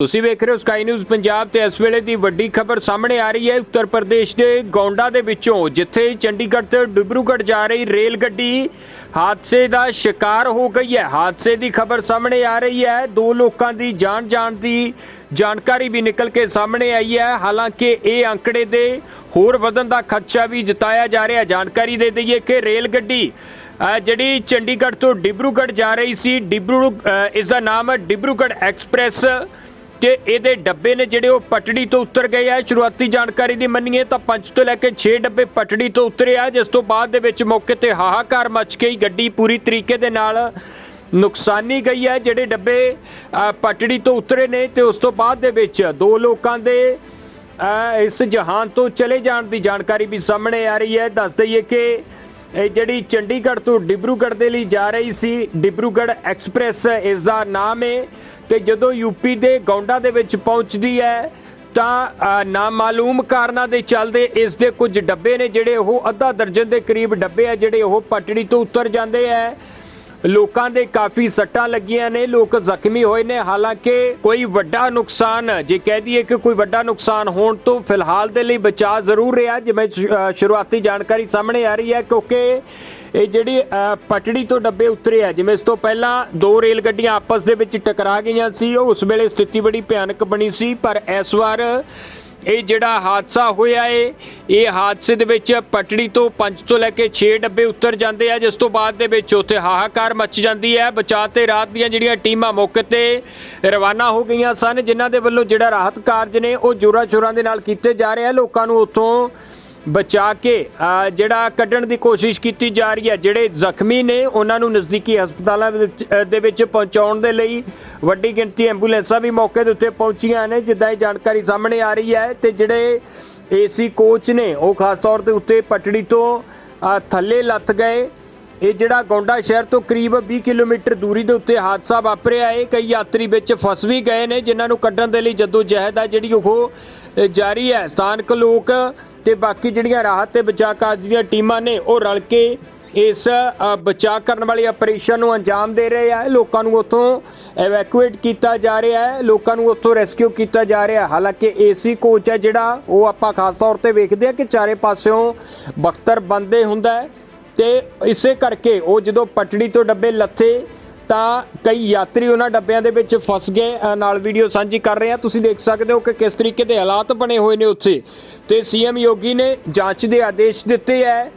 ਤੁਸੀਂ ਵੇਖ ਰਹੇ ਹੋ ਸਕਾਈ ਨਿਊਜ਼ ਪੰਜਾਬ ਤੇ ਇਸ ਵੇਲੇ ਦੀ ਵੱਡੀ ਖਬਰ ਸਾਹਮਣੇ ਆ ਰਹੀ ਹੈ। ਉੱਤਰ ਪ੍ਰਦੇਸ਼ ਦੇ ਗੌਂਡਾ ਦੇ ਵਿੱਚੋਂ, ਜਿੱਥੇ ਚੰਡੀਗੜ੍ਹ ਤੋਂ ਡਿਬਰੂਗੜ੍ਹ ਜਾ ਰਹੀ ਰੇਲ ਗੱਡੀ ਹਾਦਸੇ ਦਾ ਸ਼ਿਕਾਰ ਹੋ ਗਈ ਹੈ। ਹਾਦਸੇ ਦੀ ਖਬਰ ਸਾਹਮਣੇ ਆ ਰਹੀ ਹੈ। ਦੋ ਲੋਕਾਂ ਦੀ ਜਾਨ ਜਾਣ ਦੀ ਜਾਣਕਾਰੀ ਵੀ ਨਿਕਲ ਕੇ ਸਾਹਮਣੇ ਆਈ ਹੈ। ਹਾਲਾਂਕਿ ਇਹ ਅੰਕੜੇ ਦੇ ਹੋਰ ਵਧਣ ਦਾ ਖਦਸ਼ਾ ਵੀ ਜਤਾਇਆ ਜਾ ਰਿਹਾ। ਜਾਣਕਾਰੀ ਦੇ ਦਈਏ ਕਿ ਰੇਲ ਗੱਡੀ ਜਿਹੜੀ ਚੰਡੀਗੜ੍ਹ ਤੋਂ ਡਿਬਰੂਗੜ੍ਹ ਜਾ ਰਹੀ ਸੀ, ਡਿਬਰੂ ਇਸ ਦਾ ਨਾਮ ਡਿਬਰੂਗੜ੍ਹ ਐਕਸਪ੍ਰੈਸ। ਕਿ ਇਹਦੇ ਡੱਬੇ ਨੇ ਜਿਹੜੇ ਉਹ ਪਟੜੀ ਤੋਂ ਉਤਰ ਗਏ ਆ। ਸ਼ੁਰੂਆਤੀ ਜਾਣਕਾਰੀ ਦੀ ਮੰਨੀਏ ਤਾਂ 5 ਤੋਂ ਲੈ ਕੇ 6 ਡੱਬੇ ਪਟੜੀ ਤੋਂ ਉਤਰੇ ਆ, ਜਿਸ ਤੋਂ ਬਾਅਦ ਦੇ ਵਿੱਚ ਮੌਕੇ ਤੇ ਹਾਹਾਕਾਰ ਮਚ ਗਈ ਗੱਡੀ ਪੂਰੀ ਤਰੀਕੇ ਦੇ ਨਾਲ ਨੁਕਸਾਨੀ ਗਈ ਹੈ ਜਿਹੜੇ ਡੱਬੇ ਪਟੜੀ ਤੋਂ ਉਤਰੇ ਨੇ ਤੇ ਉਸ ਤੋਂ ਬਾਅਦ ਦੇ ਵਿੱਚ ਦੋ ਲੋਕਾਂ ਦੇ ਇਸ ਜਹਾਨ ਤੋਂ ਚਲੇ ਜਾਣ ਦੀ ਜਾਣਕਾਰੀ ਵੀ ਸਾਹਮਣੇ ਆ ਰਹੀ ਹੈ। ਦੱਸ ਦਈਏ ਕਿ ਇਹ ਜਿਹੜੀ ਚੰਡੀਗੜ੍ਹ ਤੋਂ ਡਿਬਰੂਗੜ੍ਹ ਦੇ ਲਈ ਜਾ ਰਹੀ ਸੀ, ਡਿਬਰੂਗੜ੍ਹ ਐਕਸਪ੍ਰੈਸ, ਇਸ ਦਾ ਨਾਮ ਹੈ ਤੇ ਜਦੋਂ ਯੂਪੀ ਦੇ ਗੌਂਡਾ ਦੇ ਵਿੱਚ ਪਹੁੰਚਦੀ ਹੈ, ਤਾਂ ਨਾਮਾਲੂਮ ਕਾਰਨਾਂ ਦੇ ਚੱਲਦੇ ਇਸ ਦੇ ਕੁਝ ਡੱਬੇ ਨੇ ਜਿਹੜੇ ਉਹ ਅੱਧਾ ਦਰਜਨ ਦੇ ਕਰੀਬ ਡੱਬੇ ਆ ਜਿਹੜੇ ਉਹ ਪਟੜੀ ਤੋਂ ਉਤਰ ਜਾਂਦੇ ਆ ਲੋਕਾਂ ਦੇ ਕਾਫੀ ਸੱਟਾਂ ਲੱਗੀਆਂ ਨੇ, ਲੋਕ ਜ਼ਖਮੀ ਹੋਏ ਨੇ। ਹਾਲਾਂਕਿ ਕੋਈ ਵੱਡਾ ਨੁਕਸਾਨ, ਜੇ ਕਹਿ ਦਈਏ ਕਿ ਕੋਈ ਵੱਡਾ ਨੁਕਸਾਨ ਹੋਣ ਤੋਂ ਫਿਲਹਾਲ ਦੇ ਲਈ ਬਚਾਅ ਜ਼ਰੂਰ ਰਿਹਾ, ਜਿਵੇਂ ਸ਼ੁਰੂਆਤੀ ਜਾਣਕਾਰੀ ਸਾਹਮਣੇ ਆ ਰਹੀ ਹੈ ਕਿਉਂਕਿ ਇਹ ਜਿਹੜੀ ਪਟੜੀ ਤੋਂ ਡੱਬੇ ਉਤਰੇ ਆ, ਜਿਵੇਂ ਇਸ ਤੋਂ ਪਹਿਲਾਂ ਦੋ ਰੇਲ ਗੱਡੀਆਂ ਆਪਸ ਦੇ ਵਿੱਚ ਟਕਰਾ ਗਈਆਂ ਸੀ ਉਸ ਵੇਲੇ ਸਥਿਤੀ ਬੜੀ ਭਿਆਨਕ ਬਣੀ ਸੀ, ਪਰ ਇਸ ਵਾਰ ਇਹ ਜਿਹੜਾ ਹਾਦਸਾ ਹੋਇਆ ਏ, ਇਹ ਹਾਦਸੇ ਦੇ ਵਿੱਚ ਪਟੜੀ ਤੋਂ 5 ਤੋਂ ਲੈ ਕੇ 6 ਡੱਬੇ ਉਤਰ ਜਾਂਦੇ ਆ, ਜਿਸ ਤੋਂ ਬਾਅਦ ਦੇ ਵਿੱਚ ਉੱਥੇ ਹਾਹਾਕਾਰ ਮੱਚ ਜਾਂਦੀ ਹੈ। ਬਚਾਅ ਤੇ ਰਾਤ ਦੀਆਂ ਜਿਹੜੀਆਂ ਟੀਮਾਂ ਮੌਕੇ ਤੇ ਰਵਾਨਾ ਹੋ ਗਈਆਂ ਸਨ, ਜਿਨ੍ਹਾਂ ਦੇ ਵੱਲੋਂ ਜਿਹੜਾ ਰਾਹਤ ਕਾਰਜ ਨੇ, ਉਹ ਜੋਰਾਂ ਸ਼ੋਰਾਂ ਦੇ ਨਾਲ ਕੀਤੇ ਜਾ ਰਹੇ ਆ। ਲੋਕਾਂ ਨੂੰ ਉੱਥੋਂ ਬਚਾ ਕੇ ਜਿਹੜਾ ਕੱਢਣ ਦੀ ਕੋਸ਼ਿਸ਼ ਕੀਤੀ ਜਾ ਰਹੀ ਹੈ, ਜਿਹੜੇ ਜ਼ਖਮੀ ਨੇ, ਉਹਨਾਂ ਨੂੰ ਨਜ਼ਦੀਕੀ ਹਸਪਤਾਲਾਂ ਦੇ ਵਿੱਚ- ਪਹੁੰਚਾਉਣ ਦੇ ਲਈ ਵੱਡੀ ਗਿਣਤੀ ਐਂਬੂਲੈਂਸਾਂ ਵੀ ਮੌਕੇ ਦੇ ਉੱਤੇ ਪਹੁੰਚੀਆਂ ਨੇ, ਜਿੱਦਾਂ ਇਹ ਜਾਣਕਾਰੀ ਸਾਹਮਣੇ ਆ ਰਹੀ ਹੈ ਤੇ ਜਿਹੜੇ ਏਸੀ ਕੋਚ ਨੇ, ਉਹ ਖਾਸ ਤੌਰ ਤੇ ਉੱਤੇ ਪਟੜੀ ਤੋਂ ਥੱਲੇ ਲੱਥ ਗਏ। ਇਹ ਜਿਹੜਾ ਗੌਂਡਾ ਸ਼ਹਿਰ ਤੋਂ ਕਰੀਬ 20 ਕਿਲੋਮੀਟਰ ਦੂਰੀ ਦੇ ਉੱਤੇ ਹਾਦਸਾ ਵਾਪਰਿਆ ਹੈ ਕਈ ਯਾਤਰੀ ਵਿੱਚ ਫਸ ਵੀ ਗਏ ਨੇ, ਜਿਨ੍ਹਾਂ ਨੂੰ ਕੱਢਣ ਦੇ ਲਈ ਜਦੋਂ ਜਹਿਦ ਆ ਜਿਹੜੀ ਉਹ ਜਾਰੀ ਹੈ। ਸਥਾਨਕ ਲੋਕ ਤੇ ਬਾਕੀ ਜਿਹੜੀਆਂ ਰਾਹਤ ਤੇ ਬਚਾਅ ਕਾਰਜ ਦੀਆਂ ਟੀਮਾਂ ਨੇ, ਉਹ ਰਲ ਕੇ ਇਸ ਬਚਾਅ ਕਰਨ ਵਾਲੀ ਆਪਰੇਸ਼ਨ ਨੂੰ ਅੰਜਾਮ ਦੇ ਰਹੇ ਆ। ਲੋਕਾਂ ਨੂੰ ਉੱਥੋਂ ਐਵੈਕੂਏਟ ਕੀਤਾ ਜਾ ਰਿਹਾ ਹੈ, ਲੋਕਾਂ ਨੂੰ ਉੱਥੋਂ ਰੈਸਕਿਊ ਕੀਤਾ ਜਾ ਰਿਹਾ ਹੈ। ਹਾਲਾਂਕਿ ਏਸੀ ਕੋਚ ਹੈ ਜਿਹੜਾ, ਉਹ ਆਪਾਂ ਖਾਸ ਤੌਰ ਤੇ ਵੇਖਦੇ ਆ ਕਿ ਚਾਰੇ ਪਾਸਿਓਂ ਬਖਤਰ ਬੰਦੇ ਹੁੰਦਾ ਹੈ। ਤੇ ਇਸੇ ਕਰਕੇ ਉਹ ਜਦੋਂ ਪਟੜੀ ਤੋਂ ਡੱਬੇ ਲੱਥੇ, ਤਾਂ ਕਈ ਯਾਤਰੀ ਉਹਨਾਂ ਡੱਬਿਆਂ ਦੇ ਵਿੱਚ ਫਸ ਗਏ। ਨਾਲ ਵੀਡੀਓ ਸਾਂਝੀ ਕਰ ਰਹੇ ਆ ਤੁਸੀਂ ਦੇਖ ਸਕਦੇ ਹੋ ਕਿ ਕਿਸ ਤਰੀਕੇ ਦੇ ਹਾਲਾਤ ਬਣੇ ਹੋਏ ਨੇ ਉੱਥੇ। ਤੇ ਸੀਐਮ ਯੋਗੀ ਨੇ ਜਾਂਚ ਦੇ ਆਦੇਸ਼ ਦਿੱਤੇ ਹੈ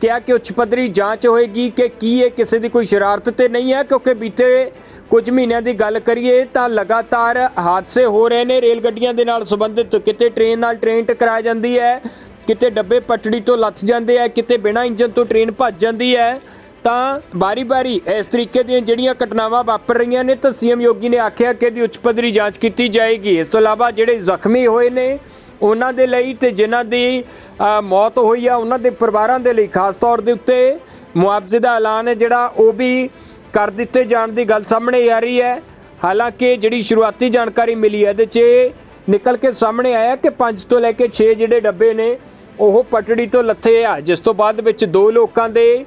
ਕਿਹਾ ਕਿ ਉੱਚ ਪੱਧਰੀ ਜਾਂਚ ਹੋਏਗੀ ਕਿ ਕੀ ਇਹ ਕਿਸੇ ਦੀ ਕੋਈ ਸ਼ਰਾਰਤ ਤੇ ਨਹੀਂ ਹੈ। ਕਿਉਂਕਿ ਬੀਤੇ ਕੁਝ ਮਹੀਨਿਆਂ ਦੀ ਗੱਲ ਕਰੀਏ, ਤਾਂ ਲਗਾਤਾਰ ਹਾਦਸੇ ਹੋ ਰਹੇ ਨੇ। ਰੇਲ ਗੱਡੀਆਂ ਦੇ ਨਾਲ ਸੰਬੰਧਿਤ ਕਿਤੇ ਟ੍ਰੇਨ ਨਾਲ ਟ੍ਰੇਨ ਟਕਰਾ ਜਾਂਦੀ ਹੈ। ਕਿਤੇ ਡੱਬੇ ਪਟੜੀ ਤੋਂ ਲੱਥ ਜਾਂਦੇ ਆ, ਕਿਤੇ ਬਿਨਾਂ ਇੰਜਨ ਤੋਂ ਟ੍ਰੇਨ ਭੱਜ ਜਾਂਦੀ ਹੈ, ਤਾਂ ਬਾਰੀ-ਬਾਰੀ ਇਸ ਤਰੀਕੇ ਦੀਆਂ ਜਿਹੜੀਆਂ ਘਟਨਾਵਾਂ ਵਾਪਰ ਰਹੀਆਂ ਨੇ, ਤਾਂ ਸੀਐਮ ਯੋਗੀ ਨੇ ਆਖਿਆ ਕਿ ਇਹਦੀ ਉੱਚ ਪੱਧਰੀ ਜਾਂਚ ਕੀਤੀ ਜਾਏਗੀ। ਇਸ ਤੋਂ ਇਲਾਵਾ ਜਿਹੜੇ ਜ਼ਖਮੀ ਹੋਏ ਨੇ, ਉਹਨਾਂ ਦੇ ਲਈ ਤੇ ਜਿਨ੍ਹਾਂ ਦੀ ਮੌਤ ਹੋਈ ਆ, ਉਹਨਾਂ ਦੇ ਪਰਿਵਾਰਾਂ ਦੇ ਲਈ ਖਾਸ ਤੌਰ ਦੇ ਉੱਤੇ ਮੁਆਵਜ਼ੇ ਦਾ ਐਲਾਨ ਹੈ, ਜਿਹੜਾ ਉਹ ਵੀ ਕਰ ਦਿੱਤੇ ਜਾਣ ਦੀ ਗੱਲ ਸਾਹਮਣੇ ਆ ਰਹੀ ਹੈ। ਹਾਲਾਂਕਿ ਜਿਹੜੀ ਸ਼ੁਰੂਆਤੀ ਜਾਣਕਾਰੀ ਮਿਲੀ ਹੈ, ਇਹਦੇ 'ਚ ਇਹ ਨਿਕਲ ਕੇ ਸਾਹਮਣੇ ਆਇਆ ਕਿ 5 ਤੋਂ ਲੈ ਕੇ 6 ਜਿਹੜੇ ਡੱਬੇ ਨੇ ਉਹ ਪਟੜੀ ਤੋਂ ਲੱਥੇ ਆ, ਜਿਸ ਤੋਂ ਬਾਅਦ ਵਿੱਚ ਦੋ ਲੋਕਾਂ ਦੇ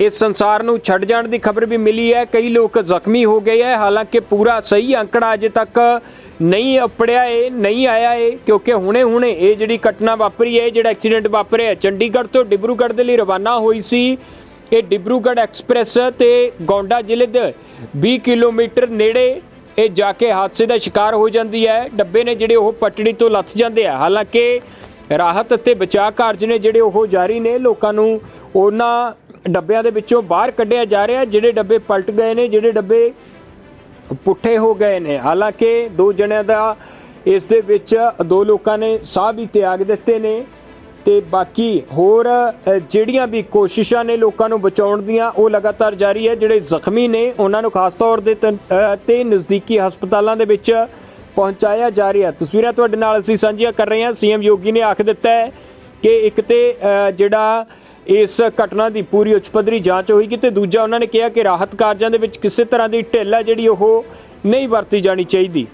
ਇਸ ਸੰਸਾਰ ਨੂੰ ਛੱਡ ਜਾਣ ਦੀ ਖਬਰ ਵੀ ਮਿਲੀ ਹੈ। ਕਈ ਲੋਕ ਜ਼ਖਮੀ ਹੋ ਗਏ ਹੈ। ਹਾਲਾਂਕਿ ਪੂਰਾ ਸਹੀ ਅੰਕੜਾ ਅਜੇ ਤੱਕ ਨਹੀਂ ਅਪੜਿਆ ਏ, ਨਹੀਂ ਆਇਆ ਏ, ਕਿਉਂਕਿ ਹੁਣੇ-ਹੁਣੇ ਇਹ ਜਿਹੜੀ ਘਟਨਾ ਵਾਪਰੀ ਹੈ ਇਹ ਜਿਹੜਾ ਐਕਸੀਡੈਂਟ ਵਾਪਰਿਆ ਚੰਡੀਗੜ੍ਹ ਤੋਂ ਡਿਬਰੂਗੜ੍ਹ ਦੇ ਲਈ ਰਵਾਨਾ ਹੋਈ ਸੀ। ਇਹ ਡਿਬਰੂਗੜ੍ਹ ਐਕਸਪ੍ਰੈਸ ਤੇ ਗੌਂਡਾ ਜ਼ਿਲ੍ਹੇ ਦੇ 20 ਕਿਲੋਮੀਟਰ ਨੇੜੇ ਇਹ ਜਾ ਕੇ ਹਾਦਸੇ ਦਾ ਸ਼ਿਕਾਰ ਹੋ ਜਾਂਦੀ ਹੈ। ਡੱਬੇ ਨੇ ਜਿਹੜੇ ਉਹ ਪਟੜੀ ਤੋਂ ਲੱਥ ਜਾਂਦੇ ਆ। ਹਾਲਾਂਕਿ ਰਾਹਤ ਅਤੇ ਬਚਾਅ ਕਾਰਜ ਨੇ ਜਿਹੜੇ ਉਹ ਜਾਰੀ ਨੇ ਲੋਕਾਂ ਨੂੰ ਉਹਨਾਂ ਡੱਬਿਆਂ ਦੇ ਵਿੱਚੋਂ ਬਾਹਰ ਕੱਢਿਆ ਜਾ ਰਿਹਾ ਜਿਹੜੇ ਡੱਬੇ ਪਲਟ ਗਏ ਨੇ ਜਿਹੜੇ ਡੱਬੇ ਪੁੱਠੇ ਹੋ ਗਏ ਨੇ। ਹਾਲਾਂਕਿ ਦੋ ਜਣਿਆਂ ਦਾ ਇਸ ਦੇ ਵਿੱਚ ਦੋ ਲੋਕਾਂ ਨੇ ਸਾਹ ਵੀ ਤਿਆਗ ਦਿੱਤੇ ਨੇ ਤੇ ਬਾਕੀ ਹੋਰ ਜਿਹੜੀਆਂ ਵੀ ਕੋਸ਼ਿਸ਼ਾਂ ਨੇ ਲੋਕਾਂ ਨੂੰ ਬਚਾਉਣ ਦੀਆਂ ਉਹ ਲਗਾਤਾਰ ਜਾਰੀ ਹੈ। ਜਿਹੜੇ ਜ਼ਖਮੀ ਨੇ ਉਹਨਾਂ ਨੂੰ ਖਾਸ ਤੌਰ ਦੇ ਤਨ- ਅ, ਤੇ ਨਜ਼ਦੀਕੀ ਹਸਪਤਾਲਾਂ ਦੇ ਵਿੱਚ ਪਹੁੰਚਾਇਆ ਜਾ ਰਿਹਾ। ਤਸਵੀਰਾਂ ਤੁਹਾਡੇ ਨਾਲ ਅਸੀਂ ਸਾਂਝੀਆਂ ਕਰ ਰਹੇ ਹਾਂ। ਸੀਐਮ ਯੋਗੀ ਨੇ ਆਖ ਦਿੱਤਾ ਹੈ ਕਿ ਇੱਕ ਤੇ ਜਿਹੜਾ ਇਸ ਘਟਨਾ ਦੀ ਪੂਰੀ ਉੱਚ ਪੱਧਰੀ ਜਾਂਚ ਹੋਏਗੀ ਤੇ ਦੂਜਾ ਉਹਨਾਂ ਨੇ ਕਿਹਾ ਕਿ ਰਾਹਤ ਕਾਰਜਾਂ ਦੇ ਵਿੱਚ ਕਿਸੇ ਤਰ੍ਹਾਂ ਦੀ ਢਿੱਲ ਹੈ ਜਿਹੜੀ ਉਹ ਨਹੀਂ ਵਰਤੀ ਜਾਣੀ ਚਾਹੀਦੀ।